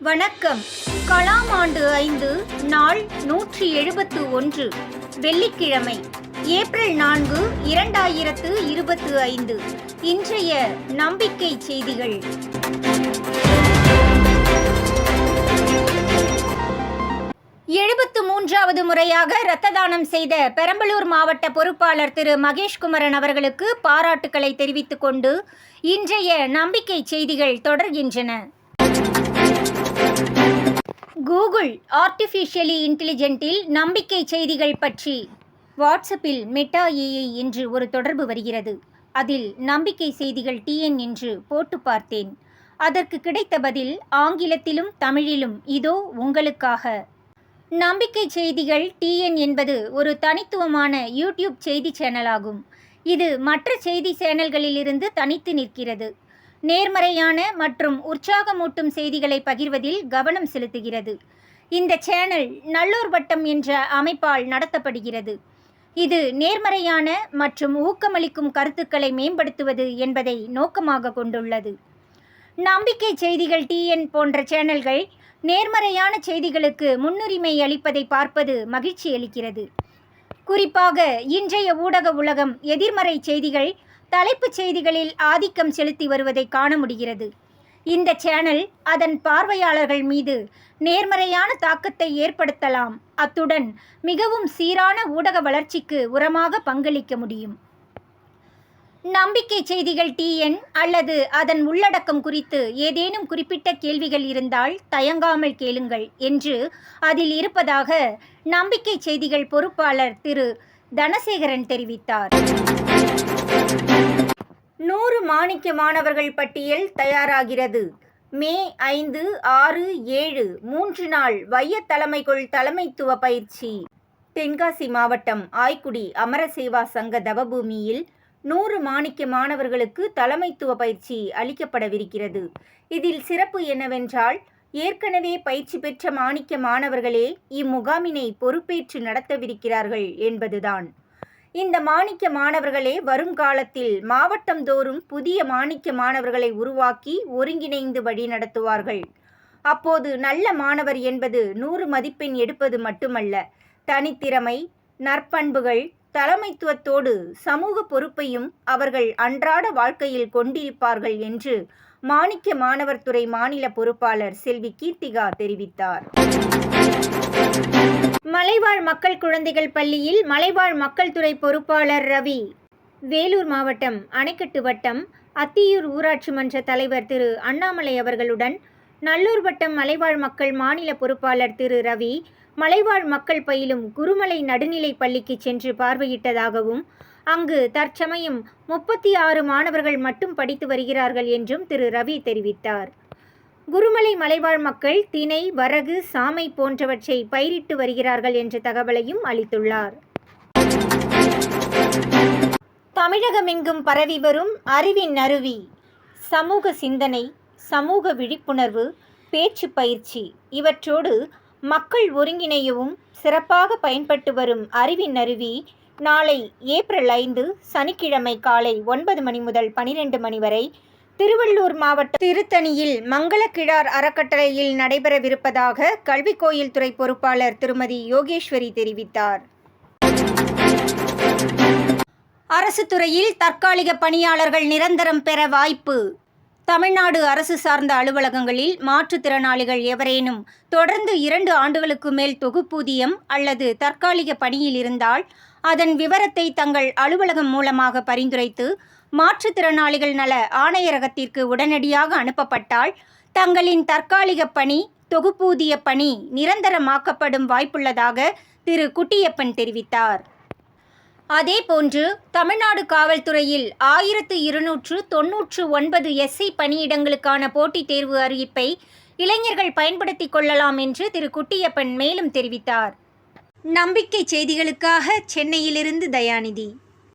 வணக்கம். கலாம் ஆண்டு ஐந்து நாள் நூற்றி எழுபத்து ஒன்று வெள்ளிக்கிழமை ஏப்ரல் நான்கு இரண்டாயிரத்து இருபத்து ஐந்து. இன்றைய நம்பிக்கை செய்திகள். எழுபத்து மூன்றாவது முறையாக இரத்த தானம் செய்த பெரம்பலூர் மாவட்ட பொறுப்பாளர் திரு மகேஷ்குமரன் அவர்களுக்கு பாராட்டுக்களை தெரிவித்துக் கொண்டு இன்றைய நம்பிக்கை செய்திகள் தொடர்கின்றன. கூகுள் ஆர்டிஃபிஷியலி இன்டெலிஜென்ட்டில் நம்பிக்கை செய்திகள் பற்றி. வாட்ஸ்அப்பில் மெட்டா ஏஐ என்று ஒரு தொடர்பு வருகிறது. அதில் நம்பிக்கை செய்திகள் டிஎன் என்று போட்டு பார்த்தேன். அதற்கு கிடைத்த பதில் ஆங்கிலத்திலும் தமிழிலும் இதோ உங்களுக்காக. நம்பிக்கை செய்திகள் டிஎன் என்பது ஒரு தனித்துவமான யூடியூப் செய்தி சேனலாகும். இது மற்ற செய்தி சேனல்களிலிருந்து தனித்து நிற்கிறது. நேர்மறையான மற்றும் உற்சாகமூட்டும் செய்திகளை பகிர்வதில் கவனம் செலுத்துகிறது. இந்த சேனல் நல்லூர் வட்டம் என்ற அமைப்பால் நடத்தப்படுகிறது. இது நேர்மறையான மற்றும் ஊக்கமளிக்கும் கருத்துக்களை மேம்படுத்துவது என்பதை நோக்கமாக கொண்டுள்ளது. நம்பிக்கை செய்திகள் டிஎன் போன்ற சேனல்கள் நேர்மறையான செய்திகளுக்கு முன்னுரிமை அளிப்பதை பார்ப்பது மகிழ்ச்சி அளிக்கிறது. குறிப்பாக இன்றைய ஊடக உலகம் எதிர்மறை செய்திகள் தலைப்புச் செய்திகளில் ஆதிக்கம் செலுத்தி வருவதை காண முடிகிறது. இந்த சேனல் அதன் பார்வையாளர்கள் மீது நேர்மறையான தாக்கத்தை ஏற்படுத்தலாம். அத்துடன் மிகவும் சீரான ஊடக வளர்ச்சிக்கு உரமாக பங்களிக்க முடியும். நம்பிக்கை செய்திகள் டிஎன் அல்லது அதன் உள்ளடக்கம் குறித்து ஏதேனும் குறிப்பிட்ட கேள்விகள் இருந்தால் தயங்காமல் கேளுங்கள் என்று அதில் இருப்பதாக நம்பிக்கை செய்திகள் பொறுப்பாளர் திரு. தனசேகரன் தெரிவித்தார். நூறு மாணிக்க மாணவர்கள் பட்டியல் தயாராகிறது. மே ஐந்து ஆறு ஏழு மூன்று நாள் வைய தலைமைக்குள் தலைமைத்துவ பயிற்சி. தென்காசி மாவட்டம் ஆய்க்குடி அமரசேவா சங்க தவபூமியில் நூறு மாணிக்க மாணவர்களுக்கு தலைமைத்துவ பயிற்சி அளிக்கப்படவிருக்கிறது. இதில் சிறப்பு என்னவென்றால் ஏற்கனவே பயிற்சி பெற்ற மாணிக்க மாணவர்களே இம்முகாமினை பொறுப்பேற்று நடத்தவிருக்கிறார்கள் என்பதுதான். இந்த மாணிக்க மாணவர்களே வருங்காலத்தில் மாவட்டந்தோறும் புதிய மாணிக்க மாணவர்களை உருவாக்கி ஒருங்கிணைந்து வழி நடத்துவார்கள். அப்போது நல்ல மாணவர் என்பது நூறு மதிப்பெண் எடுப்பது மட்டுமல்ல தனித்திறமை நற்பண்புகள் தலைமைத்துவத்தோடு சமூக பொறுப்பையும் அவர்கள் அன்றாட வாழ்க்கையில் கொண்டிருப்பார்கள் என்று மாணிக்க மாணவர் துறை மாநில பொறுப்பாளர் செல்வி கீர்த்திகா தெரிவித்தார். மலைவாழ் மக்கள் குழந்தைகள் பள்ளியில் மலைவாழ் மக்கள் துறை பொறுப்பாளர் ரவி. வேலூர் மாவட்டம் அணைக்கட்டு வட்டம் அத்தியூர் ஊராட்சி மன்ற தலைவர் திரு அண்ணாமலை அவர்களுடன் நல்லூர் வட்டம் மலைவாழ் மக்கள் மாநில பொறுப்பாளர் திரு ரவி மலைவாழ் மக்கள் பயிலும் குருமலை நடுநிலை பள்ளிக்கு சென்று பார்வையிட்டதாகவும் அங்கு தற்சமயம் முப்பத்தி ஆறு மாணவர்கள் மட்டும் படித்து வருகிறார்கள் என்றும் திரு ரவி தெரிவித்தார். குருமலை மலைவாழ் மக்கள் தினை வரகு சாமை போன்றவற்றை பயிரிட்டு வருகிறார்கள் என்ற தகவலையும் அளித்துள்ளார். தமிழகமெங்கும் பரவி வரும் அறிவின் அருவி சமூக சிந்தனை சமூக விழிப்புணர்வு பேச்சு பயிற்சி இவற்றோடு மக்கள் ஒருங்கிணையவும் சிறப்பாக பயன்பட்டு வரும் அறிவின் அருவி நாளை ஏப்ரல் ஐந்து சனிக்கிழமை காலை ஒன்பது மணி முதல் பனிரெண்டு மணி வரை திருவள்ளூர் மாவட்ட திருத்தணியில் மங்களக்கிழார் அறக்கட்டளையில் நடைபெறவிருப்பதாக கல்விக் கோயில் துறை பொறுப்பாளர் திருமதி யோகேஸ்வரி தெரிவித்தார். அரசு துறையில் தற்காலிக பணியாளர்கள் நிரந்தரம் பெற வாய்ப்பு. தமிழ்நாடு அரசு சார்ந்த அலுவலகங்களில் மாற்றுத்திறனாளிகள் எவரேனும் தொடர்ந்து இரண்டு ஆண்டுகளுக்கு மேல் தொகுப்பூதியம் அல்லது தற்காலிக பணியில் இருந்தால் அதன் விவரத்தை தங்கள் அலுவலகம் மூலமாக பரிந்துரைத்து மாற்றுத்திறனாளிகள் நல ஆணையரகத்திற்கு உடனடியாக அனுப்பப்பட்டால் தங்களின் தற்காலிக பணி தொகுப்பூதிய பணி நிரந்தரமாக்கப்படும் வாய்ப்புள்ளதாக திரு குட்டியப்பன் தெரிவித்தார். அதேபோன்று தமிழ்நாடு காவல்துறையில் ஆயிரத்து இருநூற்று தொன்னூற்று ஒன்பது எஸ்ஐ பணியிடங்களுக்கான போட்டித் தேர்வு அறிவிப்பை இளைஞர்கள் பயன்படுத்திக் கொள்ளலாம் என்று திரு குட்டியப்பன் மேலும் தெரிவித்தார். நம்பிக்கை செய்திகளுக்காக சென்னையிலிருந்து தயாநிதி.